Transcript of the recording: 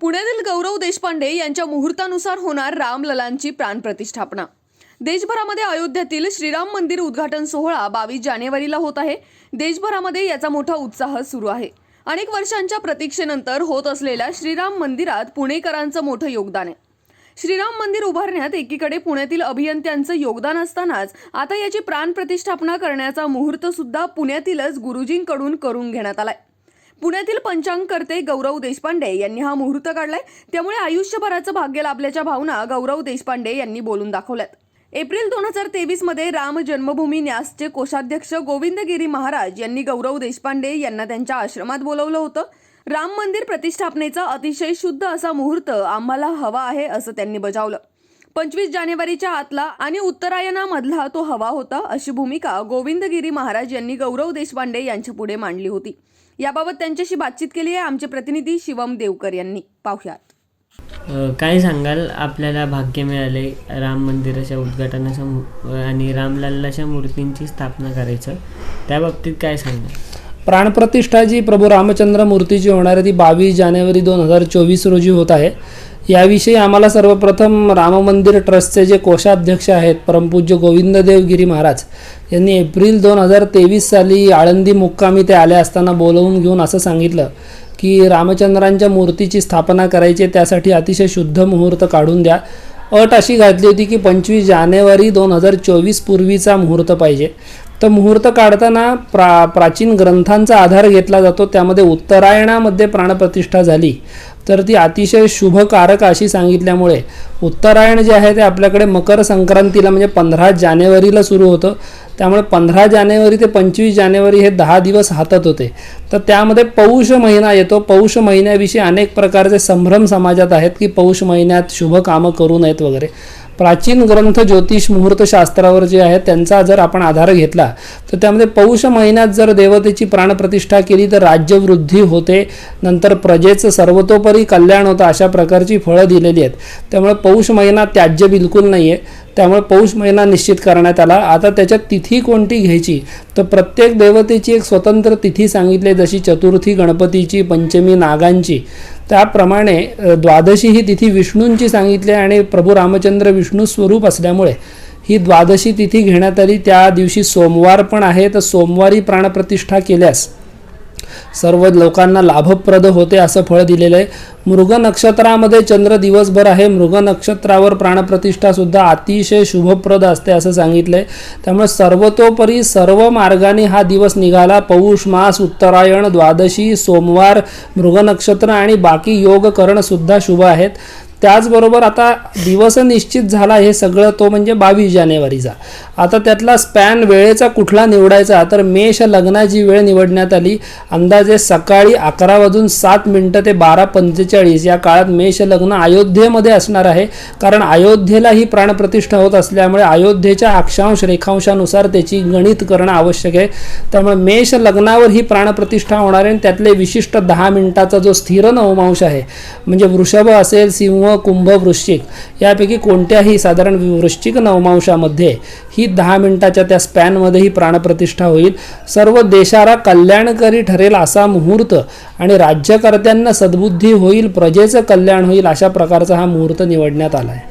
पुण्यातील गौरव देशपांडे यांच्या मुहूर्तानुसार होणार रामललांची प्राणप्रतिष्ठापना देशभरामध्ये अयोध्यातील श्रीराम मंदिर उद्घाटन सोहळा बावीस जानेवारीला होत आहे. देशभरामध्ये याचा मोठा उत्साह सुरू आहे. अनेक वर्षांच्या प्रतीक्षेनंतर होत असलेल्या श्रीराम मंदिरात पुणेकरांचं मोठं योगदान आहे. श्रीराम मंदिर उभारण्यात एकीकडे पुण्यातील अभियंत्यांचं योगदान असतानाच आता याची प्राणप्रतिष्ठापना करण्याचा मुहूर्त सुद्धा पुण्यातीलच गुरुजींकडून करून घेण्यात आलाय. पुण्यातील पंचांगकर्ते गौरव देशपांडे यांनी हा मुहूर्त काढलाय. त्यामुळे आयुष्यभराचं भाग्य लाभल्याच्या भावना गौरव देशपांडे यांनी बोलून दाखवल्यात. एप्रिल दोन हजार तेवीसमध्ये राम जन्मभूमी न्यासचे कोषाध्यक्ष गोविंदगिरी महाराज यांनी गौरव देशपांडे यांना त्यांच्या आश्रमात बोलवलं होतं. राम मंदिर प्रतिष्ठापनेचा अतिशय शुद्ध असा मुहूर्त आम्हाला हवा आहे असं त्यांनी बजावलं. पंचवीस जानेवारीच्या आतला आणि उत्तरायणामधला तो हवा होता अशी भूमिका गोविंदगिरी महाराज यांनी गौरव देशपांडे यांच्या पुढे मांडली होती. याबाबत त्यांच्याशी बातचीत केली आहे आमचे प्रतिनिधी शिवम देवकर यांनी. पाहुयात. काय सांगाल? आपल्याला भाग्य मिळाले राम मंदिराच्या उद्घाटनाच्या आणि रामलाल्लाच्या मूर्तींची स्थापना करायचं. त्या बाबतीत काय सांगाल? प्राणप्रतिष्ठा जी प्रभू रामचंद्र मूर्तीची होणार आहे. ती बावीस जानेवारी दोन हजार चोवीस रोजी होत आहे. याविषयी आम्हाला सर्वप्रथम राम मंदिर ट्रस्टचे जे कोषाध्यक्ष आहेत परमपूज्य गोविंददेव गिरी महाराज यांनी एप्रिल दोन हजार तेवीस साली आळंदी मुक्कामी ते आले असताना बोलवून घेऊन असं सांगितलं की रामचंद्रांच्या मूर्तीची स्थापना करायची आहे, त्यासाठी अतिशय शुद्ध मुहूर्त काढून द्या. अट अशी घातली होती की पंचवीस जानेवारी दोन हजार चोवीस पूर्वीचा मुहूर्त पाहिजे. तर मुहूर्त काढताना प्रा प्राचीन ग्रंथांचा आधार घेतला जातो. त्यामध्ये उत्तरायणामध्ये प्राणप्रतिष्ठा झाली. तर ती अतिशय शुभकारक अशी सांगितल्यामुळे उत्तरायण जे आहे ते आपल्याकडे मकर संक्रांतीला म्हणजे पंधरा जानेवारीला सुरू होतं. त्यामुळे पंधरा जानेवारी ते पंचवीस जानेवारी हे दहा दिवस हातात होते. तर त्यामध्ये पौष महिना येतो. पौष महिन्याविषयी अनेक प्रकारचे संभ्रम समाजात आहेत की पौष महिन्यात शुभ कामं करू नयेत वगैरे. प्राचीन ग्रंथ ज्योतिष मुहूर्त शास्त्रावर जे आहे त्यांचा जर आपण आधार घेतला तर त्यामध्ये पौष महिन्यात जर देवतेची प्राणप्रतिष्ठा केली तर राज्यवृद्धी होते. नंतर प्रजेचं सर्वतोपरी कल्याण होतं अशा प्रकारची फळं दिलेली आहेत. त्यामुळे पौष महिना त्याज्य बिलकुल नाही आहे त्यामुळे पौष महिना निश्चित करण्यात आला. आता त्याच्यात तिथी कोणती घ्यायची? तर प्रत्येक देवतेची एक स्वतंत्र तिथी सांगितली आहे, जशी चतुर्थी गणपतीची पंचमी नागांची. त्याप्रमाणे द्वादशी ही तिथी विष्णूंची सांगितली आहे आणि प्रभू रामचंद्र विष्णू स्वरूप असल्यामुळे ही द्वादशी तिथी घेण्यात आली त्या दिवशी सोमवार पण आहे. तर सोमवारी प्राणप्रतिष्ठा केल्यास सर्व लोकांना लाभप्रद होते असं फळ दिलेलं आहे. मृग नक्षत्रामध्ये चंद्र दिवसभर आहे. मृग नक्षत्रावर प्राणप्रतिष्ठासुद्धा अतिशय शुभप्रद असते असं सांगितलं आहे त्यामुळे सर्वतोपरी सर्व मार्गाने हा दिवस निघाला. पौष मास उत्तरायण द्वादशी सोमवार मृग नक्षत्र आणि बाकी योगकरणसुद्धा शुभ आहेत. त्याचबरोबर आता दिवस निश्चित झाला हे सगळं तो म्हणजे बावीस जानेवारीचा. आता त्यातला स्पॅन वेळेचा कुठला निवडायचा तर मेष लग्नाची वेळ निवडण्यात आली. अंदाजे सकाळी अकरा वाजून सात मिनटं ते बारा पंचेचाळीस या काळात मेष लग्न अयोध्येमध्ये असणार आहे. कारण अयोध्येला ही प्राणप्रतिष्ठा होत असल्यामुळे अयोध्येच्या अक्षांश रेखांशानुसार त्याची गणित करणं आवश्यक आहे. त्यामुळे मेष लग्नावर ही प्राणप्रतिष्ठा होणार आहे आणि त्यातले विशिष्ट दहा मिनिटाचा जो स्थिर नवमांश आहे म्हणजे वृषभ असेल सिंह सिंह कुंभ वृश्चिक यापैकी कोणत्याही साधारण वृश्चिक नवमांशामध्ये ही दहा मिनिटाच्या त्या स्पॅनमध्ये ही प्राणप्रतिष्ठा होईल. सर्व देशाला कल्याणकारी ठरेल असा मुहूर्त आणि राज्यकर्त्यांना सद्बुद्धी होईल प्रजेचं कल्याण होईल अशा प्रकारचा हा मुहूर्त निवडण्यात आला आहे